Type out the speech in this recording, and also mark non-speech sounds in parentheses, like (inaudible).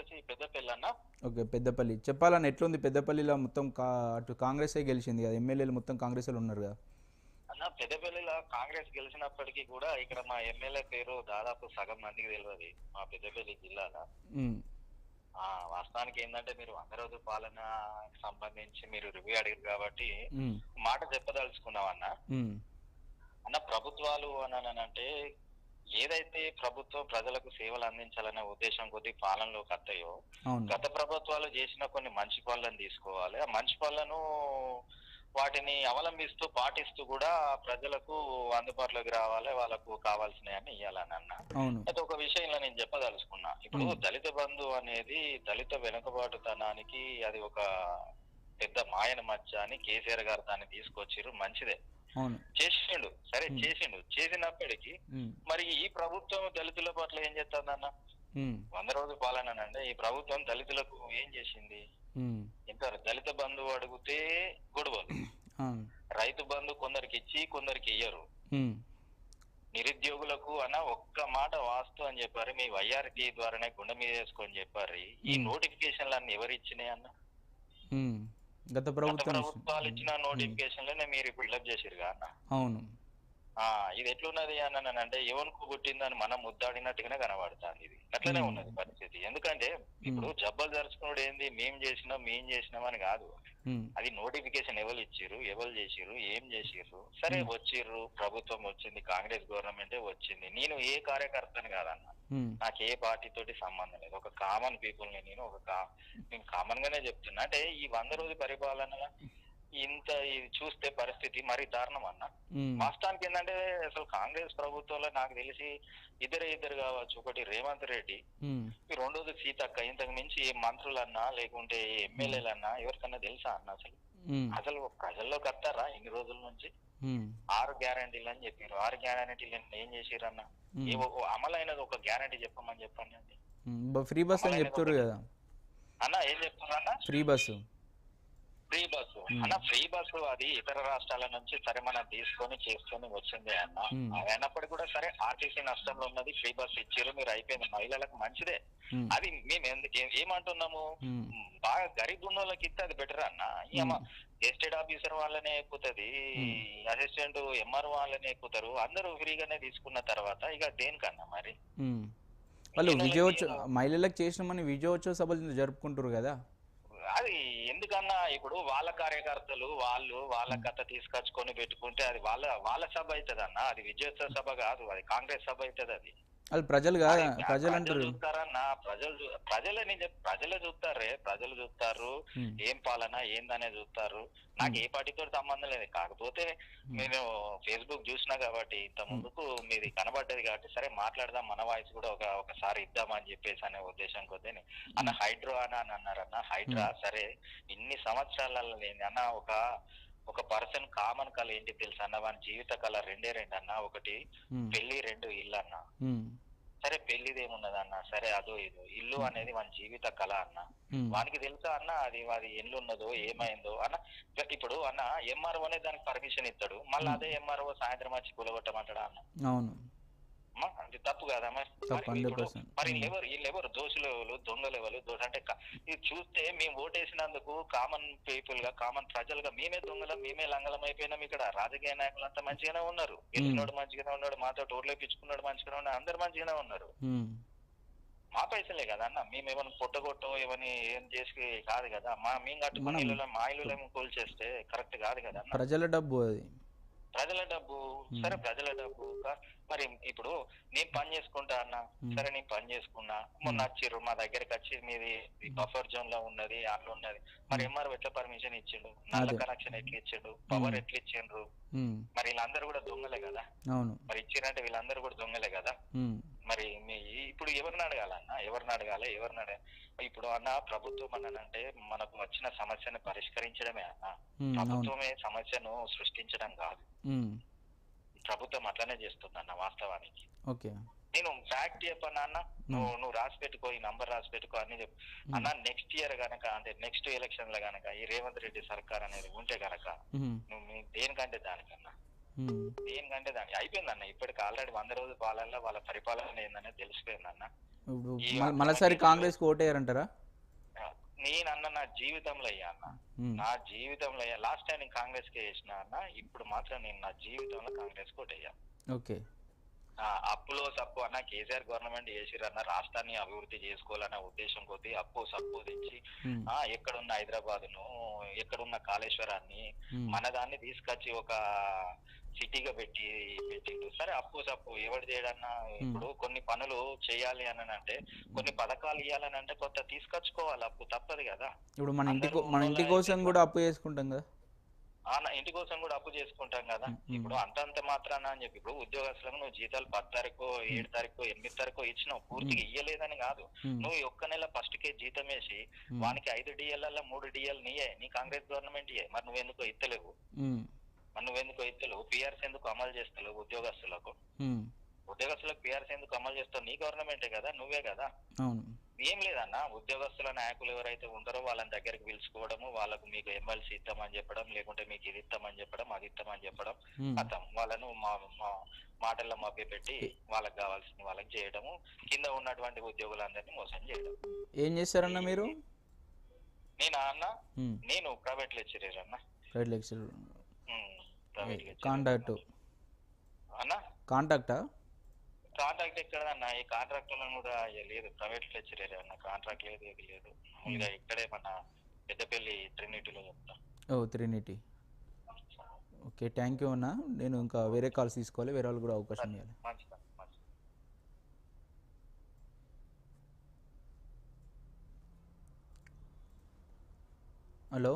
వచ్చేసి పెద్దపల్లి అన్న. ఓకే పెద్దపల్లి. చెప్పాలని ఎట్లుంది? పెద్దపల్లిలో మొత్తం కా అటు కాంగ్రెసే గెలిచింది కదా? ఎమ్మెల్యేలు మొత్తం కాంగ్రెస్లో ఉన్నారు కదా? అన్న పెద్దపల్లిలో కాంగ్రెస్ గెలిచినప్పటికీ కూడా ఇక్కడ మా ఎమ్మెల్యే పేరు దాదాపు సగం మందికి తెలియదు మా పెద్దపల్లి జిల్లాలో. వాస్తవానికి ఏంటంటే మీరు వంద రోజుల పాలన సంబంధించి మీరు రివ్యూ అడిగారు కాబట్టి మాట చెప్పదలుచుకున్నాం అన్న. అన్న ప్రభుత్వాలు అని అంటే ఏదైతే ప్రభుత్వం ప్రజలకు సేవలు అందించాలనే ఉద్దేశం కొద్ది పాలనలోకి అవును. గత ప్రభుత్వాలు చేసిన కొన్ని మంచి పనులను తీసుకోవాలి. ఆ మంచి పనులను వాటిని అవలంబిస్తూ పాటిస్తూ కూడా ప్రజలకు అందుబాటులోకి రావాలి వాళ్ళకు కావాల్సినవన్నీ ఇవ్వాలని అన్న. అయితే ఒక విషయంలో నేను చెప్పదలుచుకున్నా. ఇప్పుడు. దళిత బంధు అనేది దళిత వెనుకబాటుతనానికి అది ఒక పెద్ద మాయన మచ్చ అని కేసీఆర్ గారు దాన్ని తీసుకొచ్చిర్రు. మంచిదే. చేసిండు. సరే. చేసిండు. చేసినప్పటికీ మరి ఈ ప్రభుత్వం దళితుల పట్ల ఏం చేస్తుందన్న వంద రోజుల పాలనంటే ఈ ప్రభుత్వం దళితులకు ఏం చేసింది? ఇంకా దళిత బంధువు అడిగితే గొడవలు. (clears throat) రైతు బంధు కొందరికి ఇచ్చి కొందరికి ఇయ్యరు. నిరుద్యోగులకు అన్న ఒక్క మాట వాస్తు అని చెప్పారు. మీ వైఆర్టీ ద్వారానే గుండె మీద వేసుకొని చెప్పారు. ఈ. నోటిఫికేషన్లు అన్ని ఎవరు ఇచ్చినాయి అన్న. గత ప్రభుత్వం ఇచ్చిన నోటిఫికేషన్లనే మీరు ఫిల్అప్ చేసిరుగా అన్న. అవును. ఇది ఎట్లున్నది అని అంటే ఎవరికి పుట్టిందని మనం ముద్దాడినట్టుగానే కనబడుతుంది ఇది. అట్లనే. ఉన్నది పరిస్థితి. ఎందుకంటే ఇప్పుడు జబ్బలు జరుచుకున్నాడు ఏంది? మేం చేసినాం మేం చేసినాం అని కాదు. అది నోటిఫికేషన్ ఎవరు ఇచ్చిర్రు ఎవరు చేసిర్రు ఏం చేసిర్రు? సరే. వచ్చిర్రు ప్రభుత్వం వచ్చింది కాంగ్రెస్ గవర్నమెంటే వచ్చింది. నేను ఏ కార్యకర్తని కాదన్న. నాకు ఏ పార్టీ తోటి సంబంధం లేదు. ఒక కామన్ పీపుల్ని నేను ఒక నేను కామన్ గానే చెప్తున్నా. అంటే ఈ వంద రోజు పరిపాలన ఇంత ఇది చూస్తే పరిస్థితి మరీ దారుణం అన్న. వాస్తవానికి ఏంటంటే అసలు కాంగ్రెస్ ప్రభుత్వంలో నాకు తెలిసి ఇద్దరే ఇద్దరు కావచ్చు. ఒకటి రేవంత్ రెడ్డి రెండోది సీతక్క. ఇంతకు మించి ఏ మంత్రులన్నా లేకుంటే ఎమ్మెల్యేలన్నా ఎవరికన్నా తెలుసా అన్న అసలు? అసలు ప్రజల్లోకి వస్తారా ఇన్ని రోజుల నుంచి? ఆరు గ్యారంటీలు అని చెప్పారు. ఆరు గ్యారంటీలు ఏం ఏవో ఓ అమలైనది ఒక గ్యారంటీ చెప్పమని చెప్పండి అండి. ఫ్రీ బస్ అని చెప్తారు కదా. అన్న ఏం చెప్తున్నా ఫ్రీ బస్సు. Free bus. అన్న ఫ్రీ బస్సు అది ఇతర రాష్ట్రాల నుంచి సరే మనం తీసుకొని చేసుకొని వచ్చింది అన్న. అది అయినప్పటికీ కూడా సరే ఆర్టీసీ నష్టంలో ఉన్నది ఫ్రీ బస్ ఇచ్చారు మీరు అయిపోయింది. మహిళలకు మంచిదే. ఉమ్, అది మేము ఏమంటున్నాము? ఉమ్, బాగా గరీబ్ ఉన్న వాళ్ళకి ఇస్తే అది బెటర్ అన్న. గెస్టెడ్ ఆఫీసర్ వాళ్ళనే ఎక్కుతుంది అసిస్టెంట్ ఎంఆర్ వాళ్ళనే ఎక్కుతారు. అందరూ ఫ్రీగానే తీసుకున్న తర్వాత ఇక దేనికన్నా మరి. వాళ్ళు విజయోత్సవ మహిళలకు చేసినామని విజయోత్సవ సభలు జరుపుకుంటారు కదా. ఎందుకన్నా ఇప్పుడు వాళ్ళ కార్యకర్తలు వాళ్ళు వాళ్ళ కథ తీసుకొచ్చుకొని పెట్టుకుంటే అది వాళ్ళ వాళ్ళ సభ అవుతుంది అన్న అది విజయోత్సవ సభ కాదు అది కాంగ్రెస్ సభ అవుతుంది అది వాళ్ళు ప్రజలు కాదా అది ప్రజలు అంటారు చూస్తారన్న ప్రజలు ప్రజలే నేను ప్రజలే చూస్తారే? ప్రజలు చూస్తారు. ఏం పాలన ఏందనే చూస్తారు. నాకు ఏ పార్టీతో సంబంధం లేదు. కాకపోతే నేను ఫేస్బుక్ చూసినా కాబట్టి ఇంత ముందుకు మీది కనబడ్డది కాబట్టి సరే మాట్లాడదాం మన వాయిస్ కూడా ఒక ఒకసారి ఇద్దామని చెప్పేసి అనే ఉద్దేశం కొద్ది అన్న హైడ్రో అని అని అన్నారన్న. హైడ్రా సరే ఇన్ని సంవత్సరాలలో అన్న ఒక ఒక పర్సన్ కామన్ కళ ఏంటి తెలుసా అన్న? వాని జీవిత కళ రెండే రెండు అన్న. ఒకటి పెళ్ళి రెండు ఇల్లు అన్న. సరే పెళ్ళిది ఏమున్నది అన్న? సరే అదో ఇదో. ఇల్లు అనేది మన జీవిత కళ అన్న. వానికి తెలుసా అన్న అది అది ఎల్లు ఉన్నదో ఏమైందో అన్న? ఇప్పుడు అన్న ఎంఆర్ఓ అనే దానికి పర్మిషన్ ఇస్తాడు మళ్ళీ అదే ఎంఆర్ఓ సాయంత్రం వచ్చి కూలగొట్టమంటాడా అన్న? అవును. అది తప్పు కాదా మరి మరి ఇప్పుడు 100%. మరి ఉమ్. వీళ్ళెవరు దోషులు ఎవరు దొంగలు ఎవరు దోష అంటే ఇది చూస్తే మేము ఓటేసినందుకు కామన్ పీపుల్గా కామన్ ప్రజలుగా మేమే దొంగలం మేమే లంగలం అయిపోయినాం ఇక్కడ. రాజకీయ నాయకులు అంతా మంచిగానే ఉన్నారు. గెలిచినోడు మంచిగానే ఉన్నాడు మాతో ఓట్లు వేయించుకున్నాడు మంచిగానే ఉన్నాడు అందరు మంచిగానే ఉన్నారు. మా పైసలే కదా అన్న మేము ఏమైనా పొట్టగొట్టో ఏమని ఏం చేసి కాదు కదా. మా మేము కట్టుకున్న ఇల్లు మా ఇల్లు కూల్చేస్తే కరెక్ట్ కాదు కదా ప్రజల డబ్బు అది. ప్రజల డబ్బు. సరే ప్రజల డబ్బు మరి ఇప్పుడు నేను పని చేసుకుంటా అన్న. సరే నేను పని చేసుకున్నా. మొన్న వచ్చిర్రు మా దగ్గరికి వచ్చి మీది బఫర్ జోన్లో ఉన్నది అట్లా ఉన్నది. మరి ఎంఆర్ ఎట్లా పర్మిషన్ ఇచ్చిండు? నల్ల. కనెక్షన్ ఎట్లా ఇచ్చిండు? పవర్ ఎట్లా ఇచ్చిండ్రు? మరి వీళ్ళందరూ కూడా దొంగలే కదా. మరి ఇచ్చిరంటే వీళ్ళందరూ కూడా దొంగలే కదా. మరి మీ ఇప్పుడు ఎవరిని అడగాలన్న? ఎవరిని అడగాలి? ఎవరిని అడగాలి ఇప్పుడు అన్న ప్రభుత్వం అన్నానంటే మనకు వచ్చిన సమస్యను పరిష్కరించడమే అన్న. ప్రభుత్వమే సమస్యను సృష్టించడం కాదు. ప్రభుత్వం అట్లనే చేస్తుంది అన్న వాస్తవానికి. ఓకే. నేను ఫ్యాక్ట్ చెప్పన్నా అన్న? నువ్వు నువ్వు రాసి పెట్టుకో ఈ నంబర్ రాసి పెట్టుకో అని చెప్పు. అన్న నెక్స్ట్ ఇయర్ గనక అంటే నెక్స్ట్ ఎలక్షన్లో గనక ఈ రేవంత్ రెడ్డి సర్కార్ అనేది ఉంటే గనక నువ్వు మీ- దేనికంటే దానికన్నా? ఉమ్, దేనికంటే దానికి అయిపోయిందన్న. ఇప్పటికి ఆల్రెడీ వంద రోజుల పాలనలో వాళ్ళ పరిపాలన ఇప్పుడు మ- అక్రమ మరోసారి కేసులు- కాంగ్రెస్కి ఓటేయారంటారా? నేనన్న నా జీవితంలో అయ్యా అన్న. ఉమ్. నా జీవితంలో అయ్యా. లాస్ట్ టైం నేను కాంగ్రెస్కి వేసిన అన్న ఇప్పుడు మాత్రం నేను నా జీవితంలో కాంగ్రెస్ కోట్ అయ్యా ఓకే అప్పులో సప్పు అన్న కేసీఆర్ గవర్నమెంట్ చేసిరన్న రాష్ట్రాన్ని అభివృద్ధి చేసుకోవాలన్న ఉద్దేశం కొద్దీ అప్పు సప్పు తెచ్చి ఉమ్. ఆ ఎక్కడున్న హైదరాబాద్ను ఎక్కడున్న కాళేశ్వరాన్ని. మన దాన్ని తీసుకొచ్చి ఒక సిటీగా పెట్టి పెట్టిండు సరే అప్పు సప్పు ఎవరు చేయడన్నా ఇప్పుడు కొన్ని పనులు చేయాలి అని అంటే కొన్ని పథకాలు ఇవ్వాలని అంటే కొంత తీసుకొచ్చుకోవాలి అప్పు తప్పదు కదా. ఇప్పుడు మన ఇంటి మన ఇంటి కోసం కూడా అప్పు చేసుకుంటాం కదా. ఇంటి కోసం కూడా అప్పు చేసుకుంటాం కదా. ఇప్పుడు అంతంత మాత్రాన అని చెప్పి ఇప్పుడు ఉద్యోగస్తులకు నువ్వు జీతాలు పది తారీఖు ఏడు తారీఖు ఎనిమిది తారీఖు ఇచ్చినావు పూర్తిగా ఇయ్యలేదని కాదు. ఉమ్. నువ్వు ఒక్క నెల ఫస్ట్ కే జీతం వేసి. వానికి ఐదు డిఎల్ మూడు డిఎల్ నీయే. నీ కాంగ్రెస్ గవర్నమెంట్ ఇయ్యే. మరి నువ్వెందుకు ఇత్తలేవు. ఉమ్. మరి నువ్వెందుకు ఇత్తలేవు? పిఆర్సీ ఎందుకు అమలు చేస్తలేవు ఉద్యోగస్తులకు. ఉద్యోగస్తులకు పిఆర్సీ ఎందుకు అమలు చేస్తావు? నీ గవర్నమెంటే కదా నువ్వే కదా. ఏం లేదన్న ఉద్యోగస్తుల నాయకులు ఎవరైతే ఉంటారో వాళ్ళని దగ్గరికి పిలుచుకోవడము వాళ్ళకు మీకు ఎమ్మెల్సీ ఇస్తామని చెప్పడం లేకుంటే మీకు ఇది ఇస్తామని చెప్పడం అది ఇస్తామని చెప్పడం. అర్థం వాళ్ళను మా మాటల్లో మభ్య పెట్టి వాళ్ళకి కావాల్సిన వాళ్ళకి చేయడము కింద ఉన్నటువంటి ఉద్యోగులందరినీ మోసం చేయడం. ఏం చేస్తారన్న మీరు? నేను అన్న. నేను ప్రైవేట్ లెక్చరర్ అన్న. Private lecturer. కాంటాక్ట్ అన్న? కాంటాక్టా? కాంట్రాక్ట్ ఎక్కడ అన్న ఈ కాంట్రాక్ట్ కూడా ఇక లేదు. ప్రైవేట్ లెక్చరర్ అన్న. కాంట్రాక్ట్ లేదు ఏది లేదు. మామూలుగా ఇక్కడే మన పెద్దపల్లి ట్రినిటీలో చెప్తా. ఓ త్రినిటీ. ఓకే థ్యాంక్ యూ అన్న. నేను ఇంకా వేరే కాల్స్ తీసుకోవాలి. వేరే వాళ్ళు కూడా అవకాశం ఇవ్వాలి హలో?